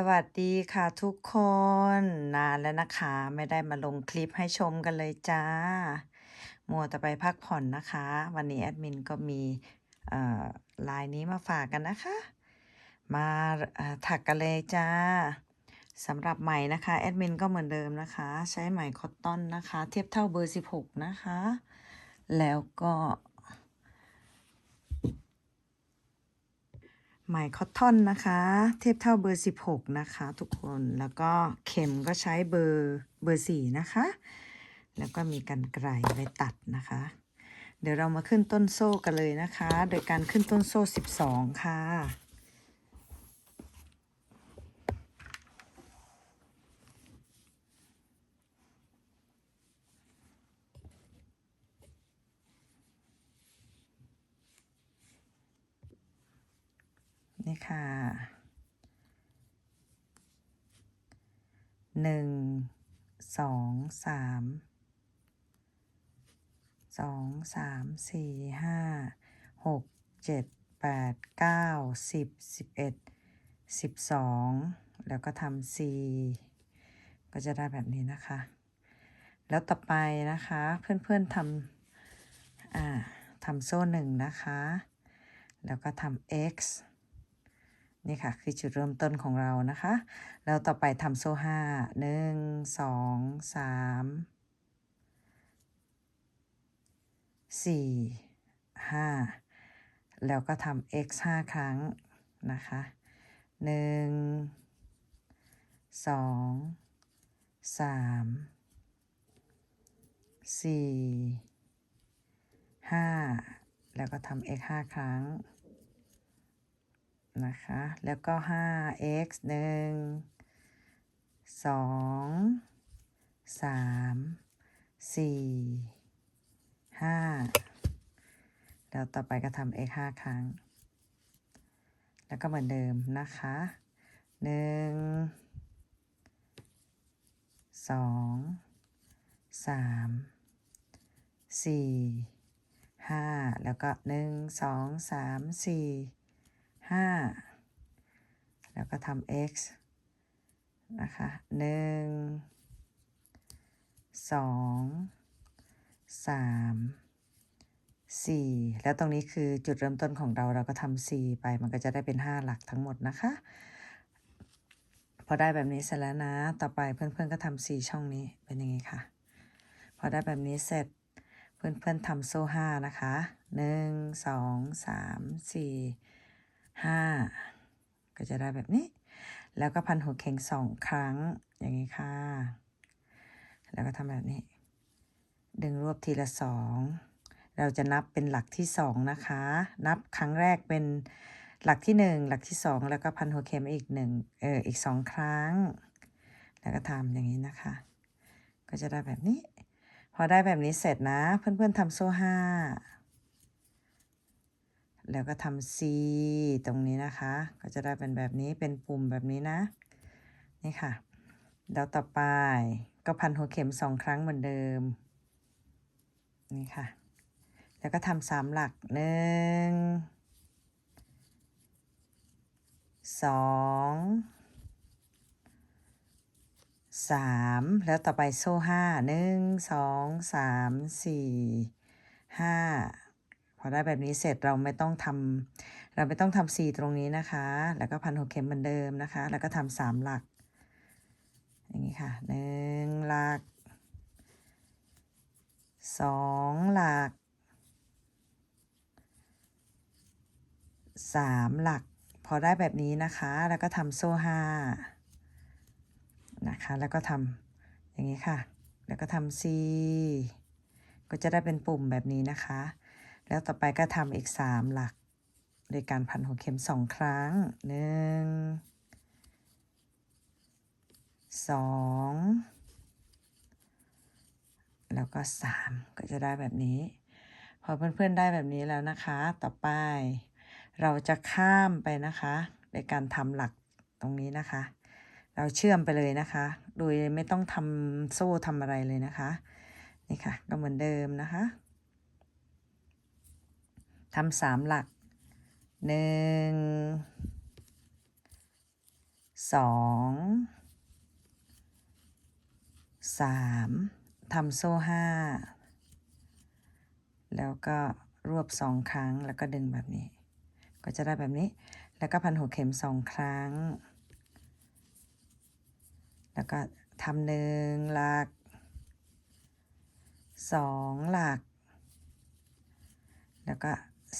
สวัสดีค่ะทุกคนนานแล้วนะคะ ไม่ได้มาลงคลิปให้ชมกันเลยจ้า มัวแต่ไปพักผ่อนนะคะ วันนี้แอดมินก็มีลายนี้มาฝากกันนะคะ มาถักกันเลยจ้าสำหรับไหมนะคะแอดมินก็เหมือนเดิมนะคะ ใช้ไหมคอตตอนนะคะ เทียบเท่าเบอร์ 16 นะคะ แล้วก็ ไหมคอตตอนนะคะ เทียบเท่าเบอร์ 16 นะคะ ทุกคนแล้วก็เข็มก็ใช้เบอร์เบอร์ 4 นะคะ แล้วก็มีกันไกลไว้ตัดนะคะ เดี๋ยวเรามาขึ้นต้นโซ่กันเลยนะคะ โดยการขึ้นต้นโซ่ 12 ค่ะ นี่ค่ะหนึ่งสองสามสองสามสี่ห้าหกเจ็ดแปดเก้าสิบสิบเอ็ดสิบสองแล้วก็ทำสี่ก็จะได้แบบนี้นะคะ แล้วต่อไปนะคะเพื่อนๆทำอ่าทำโซ่หนึ่งนะคะ แล้วก็ทำ x นี่ค่ะคือจุดเริ่มต้นของเรานะคะ แล้วต่อไปทำโซ่ห้าหนึ่งสองสามสี่ห้าแล้วก็ทำ x ห้าครั้งนะคะหนึ่งสองสามสี่ห้าแล้วก็ทำ x ห้าครั้ง นะคะ แล้วก็ 5x หนึ่งสองสามสี่ห้าแล้วต่อไปก็ทำ x 5 ครั้ง แล้วก็เหมือนเดิมนะคะหนึ่งสองสามสี่ห้าแล้วก็หนึ่งส องสามสี่ห้าแล้วก็ทำ x นะคะหนึ่งสองสามสี่แล้วตรงนี้คือจุดเริ่มต้นของเราเราก็ทำสี่ไปมันก็จะได้เป็นห้าหลักทั้งหมดนะคะ พอได้แบบนี้เสร็จแล้วนะ ต่อไปเพื่อนๆก็ทำสี่ช่องนี้เป็นย่างนี้ค่ะพอได้แบบนี้เสร็จเพื่อนๆทำโซ่ห้านะคะหนึ่งสองสามสี่ ห้าก็จะได้แบบนี้ แล้วก็พันหัวเข็งสองครั้งอย่างนี้ค่ะ แล้วก็ทำแบบนี้ ดึงรวบทีละสองเราจะนับเป็นหลักที่สองนะคะ นับครั้งแรกเป็นหลักที่หนึ่งหลักที่สองแล้วก็พันหัวเข็มอีกหนึ่งเอออีกสองครั้ง แล้วก็ทำอย่างนี้นะคะ ก็จะได้แบบนี้ พอได้แบบนี้เสร็จนะ เพื่อนๆทำโซ่ห้า แล้วก็ทำ C ตรงนี้นะคะ ก็จะได้เป็นแบบนี้เป็นปุ่มแบบนี้นะ นี่ค่ะ แล้วต่อไปก็พันหัวเข็มสองครั้งเหมือนเดิม นี่ค่ะ แล้วก็ทำสามหลักหนึ่งสองสามแล้วต่อไปโซ่ห้าหนึ่งสองสามสี่ห้า อได้แบบนี้เสร็จเราไม่ต้องทำเราไม่ต้องทำสี่ตรงนี้นะคะ แล้วก็พันหัวเข็มเหมือนเดิมนะคะ แล้วก็ทำสามหลัก อย่างนี้ค่ะหนึ่งหลักสองหลักสามหลัก พอได้แบบนี้นะคะ แล้วก็ทำโซ่ห้านะคะ แล้วก็ทำอย่างนี้ค่ะ แล้วก็ทำ C ก็จะได้เป็นปุ่มแบบนี้นะคะ แล้วต่อไปก็ทำอีกสามหลัก โดยการพันหัวเข็มสองครั้งหนึ่งสองแล้วก็สามก็จะได้แบบนี้ พอเพื่อนๆได้แบบนี้แล้วนะคะ ต่อไป เราจะข้ามไปนะคะโดยการทำหลักตรงนี้นะคะ เราเชื่อมไปเลยนะคะ โดยไม่ต้องทำโซ่ทำอะไรเลยนะคะ นี่ค่ะ ก็เหมือนเดิมนะคะ ทำสามหลักหนึ่งสองสามทำโซ่ห้าแล้วก็รวบสองครั้งแล้วก็ดึงแบบนี้ ก็จะได้แบบนี้ แล้วก็พันหัวเข็มสองครั้ง แล้วก็ทำหนึ่งหลักสองหลัก แล้วก็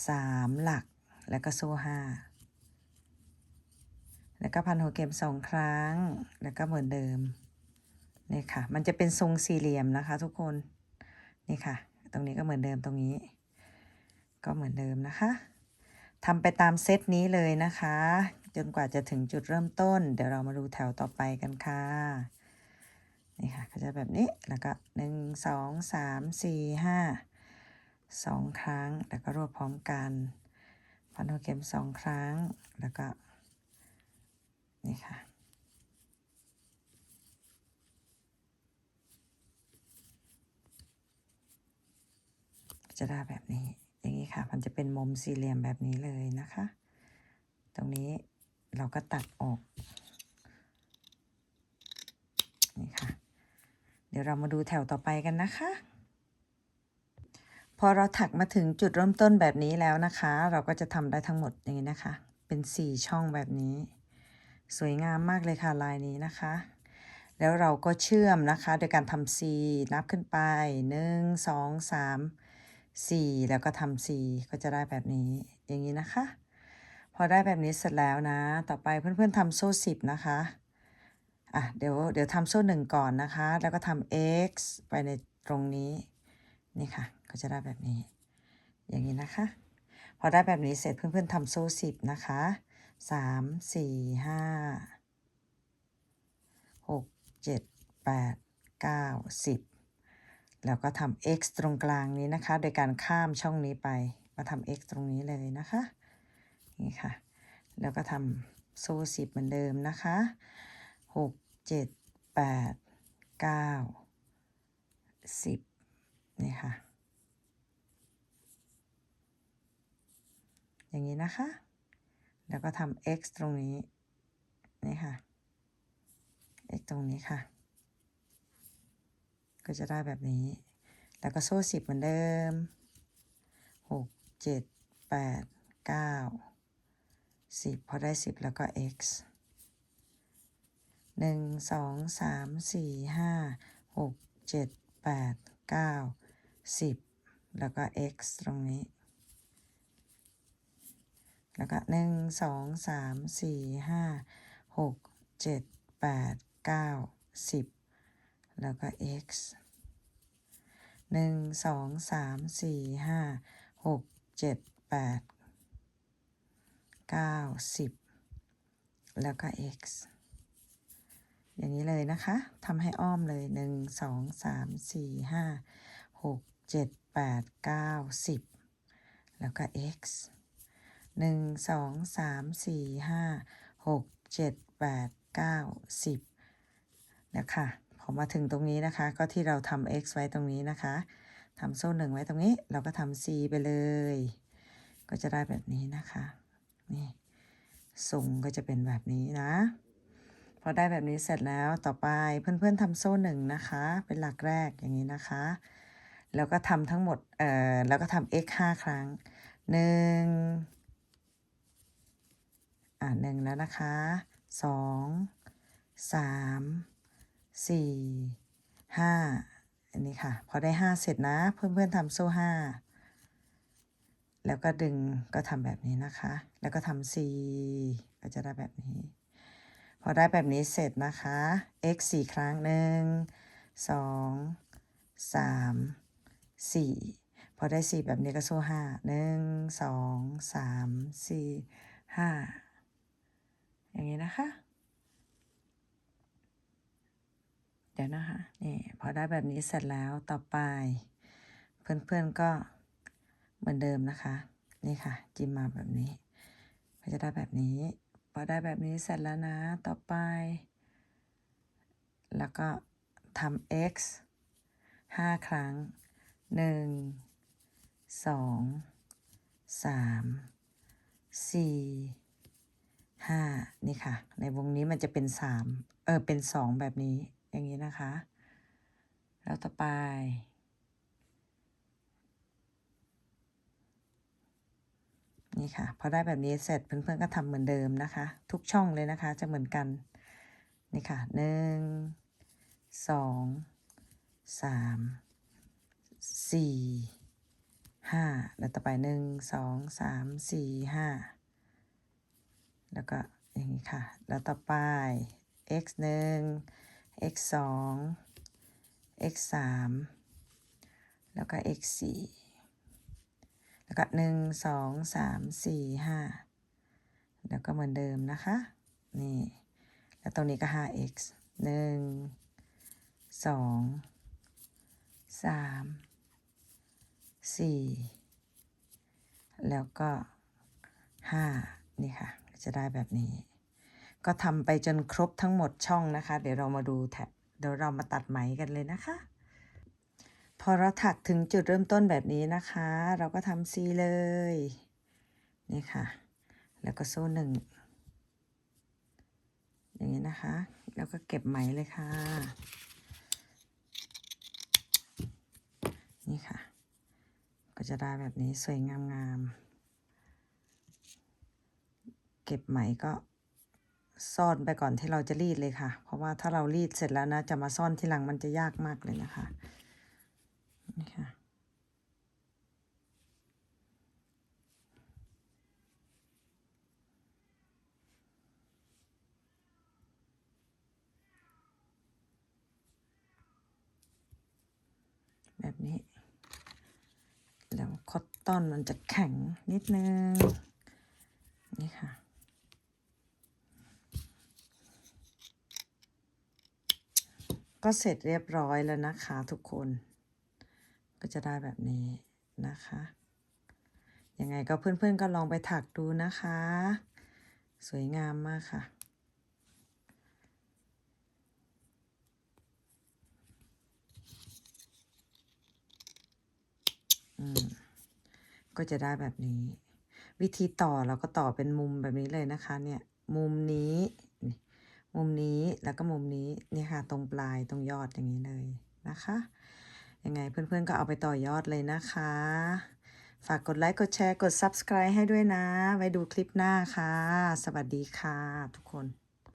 สามหลัก แล้วก็โซ่ห้าแล้วก็พันหัวเข็มสองครั้ง แล้วก็เหมือนเดิมนี่ค่ะ มันจะเป็นทรงสี่เหลี่ยมนะคะ ทุกคน นี่ค่ะ ตรงนี้ก็เหมือนเดิมตรงนี้ ก็เหมือนเดิมนะคะทำไปตามเซตนี้เลยนะคะ จนกว่าจะถึงจุดเริ่มต้น เดี๋ยวเรามาดูแถวต่อไปกันค่ะ นี่ค่ะ ก็จะแบบนี้ แล้วก็หนึ่งสองสามสี่ห้า สองครั้ง แล้วก็รวบพร้อมกันพันหัวเข็มสองครั้ง แล้วก็ นี่ค่ะ จะได้แบบนี้ อย่างนี้ค่ะ มันจะเป็นมุมสี่เหลี่ยมแบบนี้เลยนะคะ ตรงนี้เราก็ตัดออก นี่ค่ะ เดี๋ยวเรามาดูแถวต่อไปกันนะคะ พอเราถักมาถึงจุดเริ่มต้นแบบนี้แล้วนะคะ เราก็จะทำได้ทั้งหมดอย่างนี้นะคะ เป็นสี่ช่องแบบนี้ สวยงามมากเลยค่ะลายนี้นะคะ แล้วเราก็เชื่อมนะคะ โดยการทำ C นับขึ้นไป 1 2 3 4 แล้วก็ทำ C ก็จะได้แบบนี้อย่างนี้นะคะ พอได้แบบนี้เสร็จแล้วนะ ต่อไปเพื่อนๆทำโซ่10 นะคะอะเดี๋ยวเดี๋ยวทำโซ่หนึ่งก่อนนะคะ แล้วก็ทำ x ไปในตรงนี้นี่ค่ะ ก็จะได้แบบนี้ อย่างนี้นะคะ พอได้แบบนี้เสร็จเพื่อนๆทำโซ่10นะคะสามสี่ห้าหกเจ็ดแปดเก้าสิบแล้วก็ทำ x ตรงกลางนี้นะคะ โดยการข้ามช่องนี้ไปมาทำ x ตรงนี้เลยนะคะ นี่ค่ะ แล้วก็ทำโซ่สิบเหมือนเดิมนะคะหกเจ็ดแปดเก้าสิบนี่ค่ะ อย่างนี้นะคะ แล้วก็ทำ x ตรงนี้ นี่ค่ะ x ตรงนี้ค่ะ ก็จะได้แบบนี้ แล้วก็โซ่สิบเหมือนเดิมหกเจ็ดแปดเก้าสิบพอได้สิบแล้วก็ x หนึ่งสองสามสี่ห้าหกเจ็ดแปดเก้าสิบแล้วก็ x ตรงนี้ แล้วก็หนึ่งสองสามสี่ห้าหกเจ็ดแปดเก้าสิบแล้วก็ x หนึ่งสองสามสี่ห้าหกเจ็ดแปดเก้าสิบแล้วก็ x อย่างนี้เลยนะคะทำให้อ้อมเลยหนึ่งสองสามสี่ห้าหกเจ็ดแปดเก้าสิบแล้วก็ x หนึ่งสองสามสี่ห้าหกเจ็ดแปดเก้าสิบนะคะพอมาถึงตรงนี้นะคะ ก็ที่เราทำ x ไว้ตรงนี้นะคะทำโซ่หนึ่งไว้ตรงนี้ เราก็ทำ c ไปเลย ก็จะได้แบบนี้นะคะ นี่ทรงก็จะเป็นแบบนี้นะ พอได้แบบนี้เสร็จแล้วต่อไปเพื่อนๆทำโซ่หนึ่งนะคะ เป็นหลักแรกอย่างนี้นะคะ แล้วก็ทำทั้งหมด เอ่อ แล้วก็ทำ x ห้าครั้งหนึ่ง อ่าหนึ่งแล้วนะคะสองสามสี่ห้าอันนี้ค่ะ พอได้ห้าเสร็จนะ เพื่อนๆทำโซ่ห้าแล้วก็ดึงก็ทำแบบนี้นะคะ แล้วก็ทำ c ก็จะได้แบบนี้ พอได้แบบนี้เสร็จนะคะ x สี่ครั้งหนึ่งสองสามสี่พอได้สี่แบบนี้ก็โซ่ห้าหนึ่งสองสามสี่ห้า อย่างนี้นะคะ เดี๋ยวนะคะนี่พอได้แบบนี้เสร็จแล้วต่อไป เพื่อนๆก็เหมือนเดิมนะคะ นี่ค่ะ จิ้มมาแบบนี้ก็จะได้แบบนี้ พอได้แบบนี้เสร็จแล้วนะ ต่อไป แล้วก็ทำ x ห้าครั้งหนึ่งสองสามสี่ ห้านี่ค่ะ ในวงนี้มันจะเป็นสามเออเป็นสองแบบนี้อย่างนี้นะคะ แล้วต่อไป นี่ค่ะ พอได้แบบนี้เสร็จเพื่อนๆก็ทำเหมือนเดิมนะคะ ทุกช่องเลยนะคะ จะเหมือนกัน นี่ค่ะหนึ่งสองสามสี่ห้าแล้วต่อไปหนึ่งสองสามสี่ห้า แล้วก็อย่างนี้ค่ะ แล้วต่อไป x หนึ่ง x สอง x สามแล้วก็ x สี่แล้วก็หนึ่งสองสามสี่ห้าแล้วก็เหมือนเดิมนะคะ นี่ แล้วตรงนี้ก็ 5x หนึ่งสองสามสี่แล้วก็ห้านี่ค่ะ จะได้แบบนี้ ก็ทำไปจนครบทั้งหมดช่องนะคะ เดี๋ยวเรามาดูแถบเดี๋ยวเรามาตัดไหมกันเลยนะคะ พอเราถักถึงจุดเริ่มต้นแบบนี้นะคะ เราก็ทำซีเลย นี่ค่ะ แล้วก็โซ่หนึ่งอย่างนี้นะคะ แล้วก็เก็บไหมเลยค่ะ นี่ค่ะ ก็จะได้แบบนี้สวยงามๆ เก็บไหมก็ซ่อนไปก่อนที่เราจะรีดเลยค่ะ เพราะว่าถ้าเรารีดเสร็จแล้วนะ จะมาซ่อนทีหลังมันจะยากมากเลยนะคะ นี่ค่ะ แบบนี้ แล้วคอตตอนมันจะแข็งนิดนึง นี่ค่ะ ก็เสร็จเรียบร้อยแล้วนะคะทุกคน ก็จะได้แบบนี้นะคะยังไงก็เพื่อนๆก็ลองไปถักดูนะคะ สวยงามมากค่ะอืมก็จะได้แบบนี้ วิธีต่อเราก็ต่อเป็นมุมแบบนี้เลยนะคะ เนี่ย มุมนี้ มุมนี้แล้วก็มุมนี้นี่ค่ะ ตรงปลายตรงยอดอย่างนี้เลยนะคะยังไงเพื่อนๆก็เอาไปต่อยอดเลยนะคะ ฝากกดไลค์กดแชร์กด subscribe ให้ด้วยนะ ไว้ดูคลิปหน้าค่ะ สวัสดีค่ะทุกคน